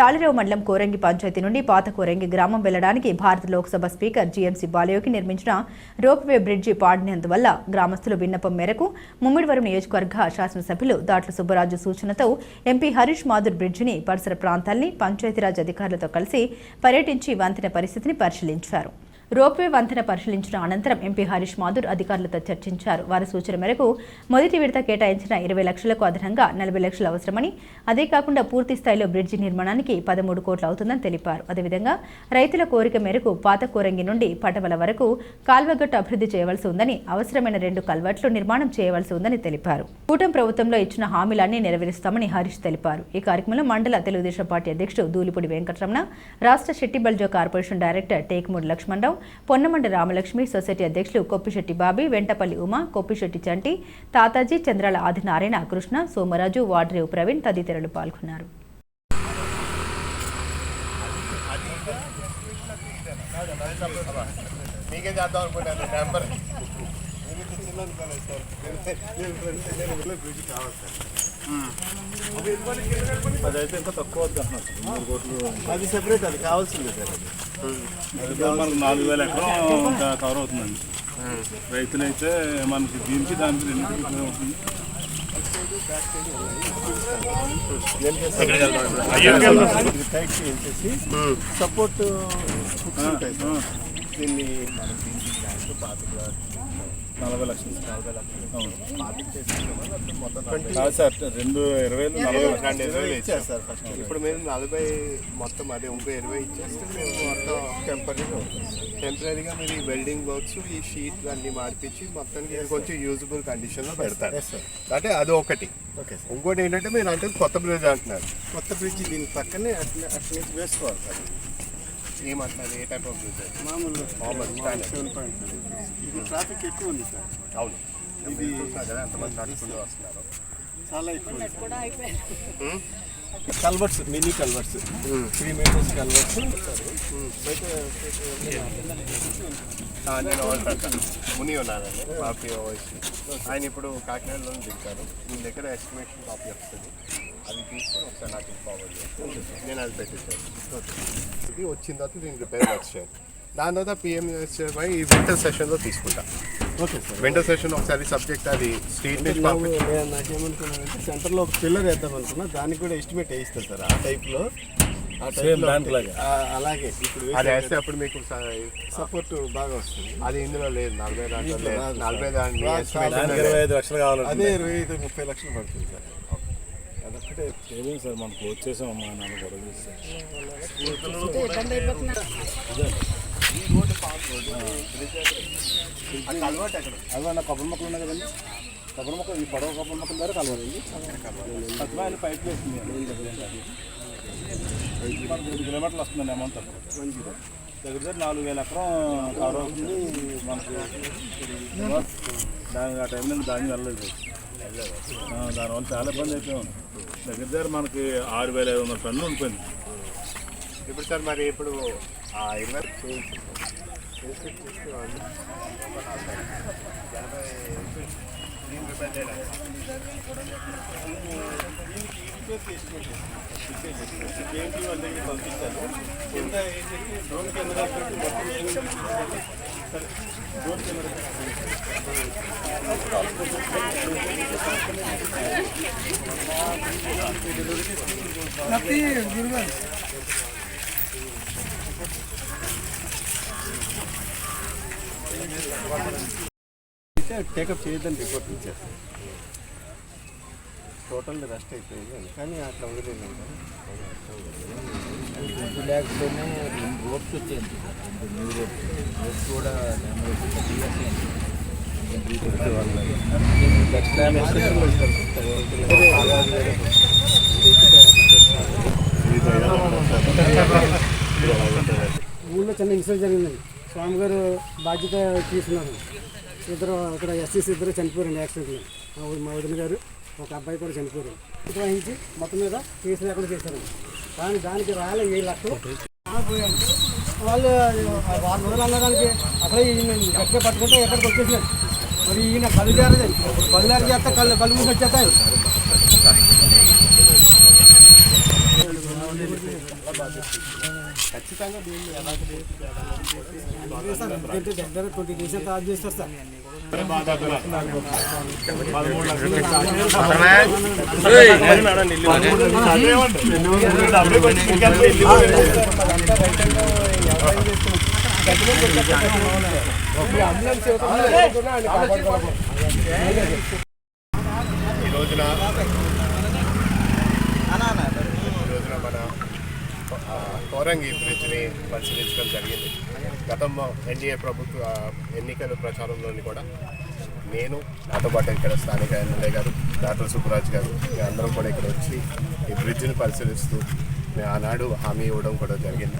తాళిరేవు మండలం కోరంగి పంచాయతీ నుండి పాత కోరంగి గ్రామం వెళ్ళడానికి భారత లోక్సభ స్పీకర్ జీఎంసీ బాలయోగి నిర్మించిన రోప్వే బ్రిడ్జి పాడినందువల్ల గ్రామస్తుల విన్నపం మేరకు ముమ్మిడివరం నియోజకవర్గ శాసనసభ్యులు దాట్ల సుబ్బరాజు సూచనతో ఎంపీ హరీష్ మాధుర్ బ్రిడ్జిని పరిసర ప్రాంతాల్ని పంచాయతీరాజ్ అధికారులతో కలిసి పర్యటించి వంతెన పరిస్థితిని పరిశీలించారు. రోప్వే వంతెన పరిశీలించిన అనంతరం ఎంపీ హరీష్ మాధుర్ అధికారులతో చర్చించారు. వారి సూచన మేరకు మొదటి విడత కేటాయించిన ఇరవై లక్షలకు అదనంగా నలభై లక్షలు అవసరమని అదే కాకుండా పూర్తి స్థాయిలో బ్రిడ్జి నిర్మాణానికి పదమూడు కోట్లు అవుతుందని తెలిపారు. అదేవిధంగా రైతుల కోరిక మేరకు పాత కోరంగి నుండి పటవల వరకు కాల్వగట్టు అభివృద్ధి చేయవలసి ఉందని అవసరమైన రెండు కల్వర్ట్లు నిర్మాణం చేయవలసి ఉందని తెలిపారు. కూటమి ప్రభుత్వంలో ఇచ్చిన హామీలన్నీ నెరవేరుస్తామని హరీష్ తెలిపారు. ఈ కార్యక్రమంలో మండల తెలుగుదేశం పార్టీ అధ్యక్షుడు దూలిపూడి వెంకటరమణ రాష్ట్ర షెట్టిబల్జో corporation director Tekmudi Lakshmanarao Ponnamanda Ramalakshmi society అధ్యక్షులు కొప్పిశెట్టి బాబీ వెంటపల్లి ఉమా కొప్పిశెట్టి చంటి తాతాజీ చంద్రాల ఆదినారాయణ కృష్ణ సోమరాజు వాడ్రేవు ప్రవీణ్ తదితరులు పాల్గొన్నారు. మీకే చేద్దాం నెంబర్. ఇంకా తక్కువ అది సెపరేట్ అది కావాల్సిందే. సార్ మనకు నాలుగు వేల ఎకరం కవర్ అవుతుందండి. రైతులైతే మనకి దీనికి దానికి రెండింటికి ఉపయోగపడుతుంది సపోర్ట్ దీన్ని మనం దీనికి దాంట్లో పాతిక నలభై లక్షలు నలభై లక్షలు. కాదు సార్ రెండు ఇరవై నలభై రెండు ఇరవై ఇచ్చారు సార్ ఫస్ట్ ఇప్పుడు మీరు నలభై మొత్తం అదే ఇంకో ఇరవై ఇచ్చేస్తే మీరు మొత్తం టెంపరీగా టెంపరీగా మీరు ఈ వెల్డింగ్ వర్క్స్ ఈ షీట్ అన్ని మార్పించి మొత్తానికి కొంచెం యూజబుల్ కండిషన్లో పెడతారు. అంటే అది ఒకటి. ఓకే ఇంకోటి ఏంటంటే మీరు అంటే కొత్త బ్రిడ్జ్ అంటున్నారు. కొత్త బ్రిడ్జ్ దీని పక్కనే అట్లా అట్లా వేసుకోవాలి సార్. ఏమంటున్నారు ఏ టైప్ ఆఫ్ ఇది ట్రాఫిక్ ఎక్కువ ఉంది సార్. అవును. ఇది కదా ఎంతమంది నడుచుకుంటూ వస్తున్నారు. చాలా ఎక్కువ culverts mini culverts. Three metres culverts. బయట నేను ముని ఉన్నానండి మా పిఓసి ఆయన ఇప్పుడు కాకినాడలో దిగుతారు. మీ దగ్గర ఎస్టిమేషన్ కాపీ వస్తుంది. అది తీసుకొని ఒకసారి నాకు ఫార్వర్డ్ చేస్తాను నేను అది పెట్టిస్తాను ఇది వచ్చిన తర్వాత దీనికి రిపేర్ వర్క్స్ చేయాలి దాని తర్వాత పిఎంఎస్పై ఈ వింటర్ సెషన్లో తీసుకుంటా. ఓకే సార్ వింటర్ సెషన్ ఒకసారి సబ్జెక్ట్ అది స్ట్రీట్ నుంచి నాకేమనుకున్నానంటే సెంటర్లో ఒక పిల్లర్ వేద్దాం అనుకున్నా దానికి కూడా ఎస్టిమేట్ వేయిస్తారు సార్. ఆ టైప్లో. అలాగే. ఇప్పుడు అది వేస్తే అప్పుడు మీకు సపోర్ట్ బాగా వస్తుంది. అది ఇందులో లేదు. నలభై దాంట్లో నలభై. దాంట్లో లేదు. ఇరవై ఐదు లక్షలు అదే కావాలంటే ఇరవై ఐదు ముప్పై లక్షలు పడుతుంది సార్. అదొక్కటే సేవింగ్ సార్ మనం వచ్చేసాం అమ్మా నాన్న గొడవ అలవాటు కొబ్బరి మొక్కలు ఉన్నాయి కదండి. కొబ్బరి మొక్కలు ఈ పడవ కొబ్బరి మొక్కల ద్వారా కలవాలండి అండి ఆయన పైప్ వేస్తుంది మనకు రెండు కిలోమీటర్లు వస్తుందండి అమౌంట్ దగ్గర దగ్గర నాలుగు వేల ఎకరం కవర్ అవుతుంది. మనకు దాని ఆ టైంలో ధాన్యం వెళ్ళలేదు దానివల్ల చాలా ఇబ్బంది అయిపోయాం దగ్గర దగ్గర మనకి ఆరు వేల ఐదు వందల టన్నులు ఉండిపోయింది. ఇప్పుడు సార్ మరి ఇప్పుడు ఆ ఇరవై పంపించాను కింద డ్రోన్ కెమెరా పెట్టి మొత్తం డ్రోన్ కెమెరా టేకప్ చేయొద్దని రిపోర్ట్ ఇచ్చారు. టోటల్ రెస్ట్ అయిపోయింది కానీ అట్లా వదిలేదు గుడ్డు లేకపోతేనే రెండు రోడ్స్ వచ్చేయండి రెండు న్యూ రోడ్స్ రోడ్స్ కూడా ఊళ్ళో చిన్న ఇన్సిడెంట్ జరిగిందండి స్వామి గారు బాధ్యత తీసుకున్నారు. ఇద్దరు ఇక్కడ ఎస్సీసీ ఇద్దరు చనిపోయారండి యాక్సిడెంట్లో. మా వదిన గారు ఒక అబ్బాయి కూడా చనిపోయారు. ఇటు వహించి మొత్తం మీద కేసు లేకుండా చేశారు కానీ దానికి రాలే ఏ లక్షలు. వాళ్ళు వారం రోజులు అన్నదానికి అసలు గట్టిగా పట్టుకుంటే ఎక్కడికి వచ్చేసినారు. మరి ఈయన కళ్ళు జారదు కళ్ళు చేస్తే కళ్ళు కళ్ళు మూసి వచ్చేస్తాయి ఖచ్చితంగా దీన్ని ఎలా సార్ ఎందుకంటే దగ్గర ట్వంటీ డేస్ అంతా ఆఫ్ చేస్తారు సార్ పదమూడు లక్షలు ఈ రోజున ఈ రోజున మన కోరంగి బ్రిడ్జ్ని పరిశీలించడం జరిగింది గతంలో ఎన్డీఏ ప్రభుత్వ ఎన్నికల ప్రచారంలోని కూడా నేను నాతో పాటు ఇక్కడ స్థానిక ఎమ్మెల్యే గారు డాక్టర్ సుబ్బరాజ్ గారు అందరం కూడా ఇక్కడ వచ్చి ఈ బ్రిడ్జ్ని పరిశీలిస్తూ ఆనాడు హామీ ఇవ్వడం కూడా జరిగింది.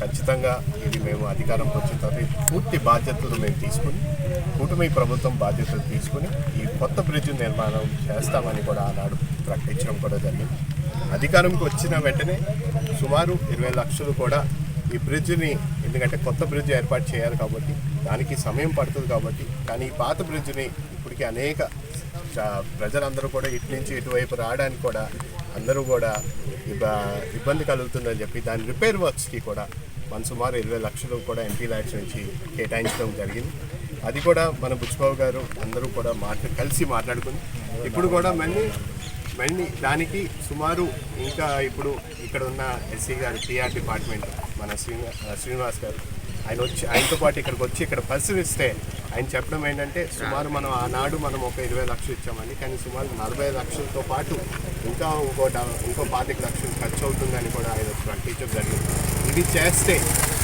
ఖచ్చితంగా ఇది మేము అధికారంకి వచ్చిన తర్వాత పూర్తి బాధ్యతలు మేము తీసుకుని కూటమి ప్రభుత్వం బాధ్యతలు తీసుకుని ఈ కొత్త బ్రిడ్జ్ నిర్మాణం చేస్తామని కూడా ఆనాడు ప్రకటించడం కూడా జరిగింది. అధికారంకి వచ్చిన వెంటనే సుమారు ఇరవై లక్షలు కూడా ఈ బ్రిడ్జ్ని ఎందుకంటే కొత్త బ్రిడ్జ్ ఏర్పాటు చేయాలి కాబట్టి దానికి సమయం పడుతుంది కాబట్టి కానీ ఈ పాత బ్రిడ్జ్ని ఇప్పటికీ అనేక ప్రజలందరూ కూడా ఇటు నుంచి ఇటువైపు రావడానికి కూడా అందరూ కూడా ఇబ్బంది కలుగుతుందని చెప్పి దాని రిపేర్ వర్క్స్కి కూడా మన సుమారు ఇరవై లక్షలు కూడా ఎంపీ ల్యాడ్స్ నుంచి కేటాయించడం జరిగింది. అది కూడా మన బుచ్చిబాబు గారు అందరూ కూడా మాట్లా కలిసి మాట్లాడుకుని ఇప్పుడు కూడా మళ్ళీ మళ్ళీ దానికి సుమారు ఇంకా ఇప్పుడు ఇక్కడ ఉన్న ఎస్సీ గారు టీఆర్ డిపార్ట్మెంట్ మన శ్రీనివా శ్రీనివాస్ గారు ఆయన వచ్చి ఆయనతో పాటు ఇక్కడికి వచ్చి ఇక్కడ పరిశీలిస్తే ఆయన చెప్పడం ఏంటంటే సుమారు మనం ఆనాడు మనం ఒక ఇరవై లక్షలు ఇచ్చామని కానీ సుమారు నలభై లక్షలతో పాటు ఇంకా ఇంకో డ- ఇంకో పాతిక లక్షలు ఖర్చు అవుతుందని కూడా ఆయన ప్రకటించడం జరిగింది. ఇది చేస్తే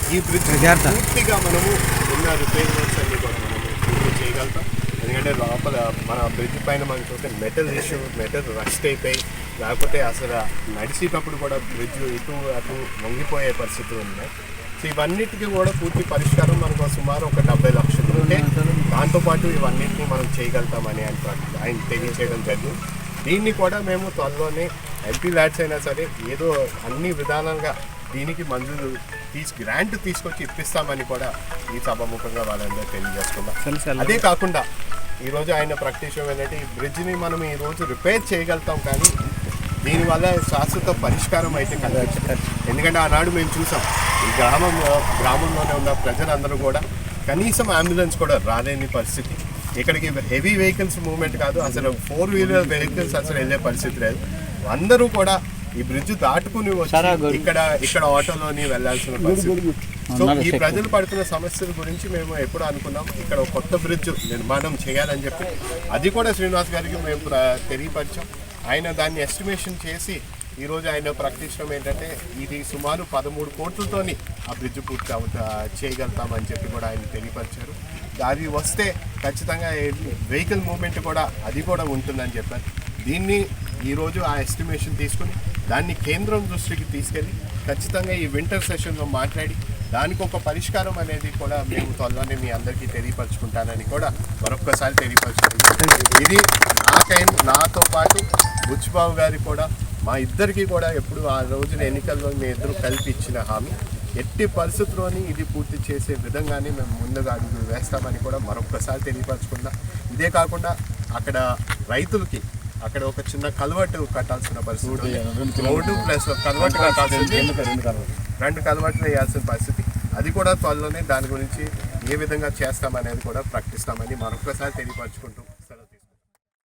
ఈ బ్రిడ్జ్ పూర్తిగా మనము ఉన్న రిపేర్ వర్క్స్ అన్ని కూడా మనము పూర్తి చేయగలుగుతాం. ఎందుకంటే లోపల మన బ్రిడ్జ్ పైన మనం చూస్తే మెటల్ ఇష్యూ మెటల్ రస్ట్ అయిపోయి లేకపోతే అసలు నడిచేటప్పుడు కూడా బ్రిడ్జ్ ఇటు అటు వంగిపోయే పరిస్థితులు ఉన్నాయి. సో ఇవన్నిటికీ కూడా పూర్తి పరిష్కారం మనకు సుమారు ఒక డెబ్బై లక్షలు ఉంటే దాంతోపాటు ఇవన్నిటిని మనం చేయగలుగుతామని ఆయన ఆయన తెలియచేయడం జరిగింది. దీన్ని కూడా మేము త్వరలోనే ఎంపీ ల్యాడ్స్ అయినా సరే ఏదో అన్ని విధానంగా దీనికి మంజూరు తీసి గ్రాంట్ తీసుకొచ్చి ఇప్పిస్తామని కూడా ఈ సభాముఖంగా వాళ్ళందరూ తెలియజేసుకున్నాం అదే కాకుండా ఈరోజు ఆయన ప్రకటించడం ఏంటంటే ఈ బ్రిడ్జ్ని మనం ఈ రోజు రిపేర్ చేయగలుగుతాం కానీ దీనివల్ల శాశ్వత పరిష్కారం అయితే కలగచ్చు ఎందుకంటే ఆనాడు మేము చూసాం ఈ గ్రామం గ్రామంలోనే ఉన్న ప్రజలందరూ కూడా కనీసం అంబులెన్స్ కూడా రాలేని పరిస్థితి. ఇక్కడికి హెవీ వెహికల్స్ మూవ్మెంట్ కాదు అసలు ఫోర్ వీలర్ వెహికల్స్ అసలు వెళ్ళే పరిస్థితి లేదు. అందరూ కూడా ఈ బ్రిడ్జ్ దాటుకుని వచ్చి ఇక్కడ ఇక్కడ ఆటోలోని వెళ్ళాల్సిన పరిస్థితి. సో ఈ ప్రజలు పడుతున్న సమస్యల గురించి మేము ఎప్పుడు అనుకున్నాం. ఇక్కడ కొత్త బ్రిడ్జ్ నిర్మాణం చేయాలని చెప్పి అది కూడా శ్రీనివాస్ గారికి మేము ప్ర- తెలియపరిచాం. ఆయన దాన్ని ఎస్టిమేషన్ చేసి ఈరోజు ఆయన ప్రకటించడం ఏంటంటే ఇది సుమారు పదమూడు కోట్లతోని ఆ బ్రిడ్జ్ పూర్తి అవుతా చేయగలుగుతామని చెప్పి కూడా ఆయన తెలియపరిచారు. అది వస్తే ఖచ్చితంగా వెహికల్ మూమెంట్ కూడా అది కూడా ఉంటుందని చెప్పారు. దీన్ని ఈరోజు ఆ ఎస్టిమేషన్ తీసుకుని దాన్ని కేంద్రం దృష్టికి తీసుకెళ్ళి ఖచ్చితంగా ఈ వింటర్ సెషన్లో మాట్లాడి దానికి ఒక పరిష్కారం అనేది కూడా మేము త్వరలోనే మీ అందరికీ తెలియపరచుకుంటానని కూడా మరొక్కసారి తెలియపరచుకుంటాం ఇది నాకైన నాతో పాటు బుచ్చిబాబు గారి కూడా మా ఇద్దరికి కూడా ఎప్పుడు ఆ రోజున ఎన్నికల్లో మీ ఇద్దరు కలిపి ఇచ్చిన హామీ. ఎట్టి పరిస్థితుల్లోని ఇది పూర్తి చేసే విధంగానే మేము ముందుగా అడుగులు వేస్తామని కూడా మరొక్కసారి తెలియపరచుకున్నాం ఇదే కాకుండా అక్కడ రైతులకి అక్కడ ఒక చిన్న కలవట్టు కట్టాల్సిన పరిస్థితి. రోడ్డు ప్లస్ కలవట్టు కట్టాల్సింది రెండు కలవట్లు వేయాల్సిన పరిస్థితి. అది కూడా త్వరలోనే దాని గురించి ఏ విధంగా చేస్తామనేది కూడా ప్రకటిస్తామని మరొకసారి తెలియపరచుకుంటూ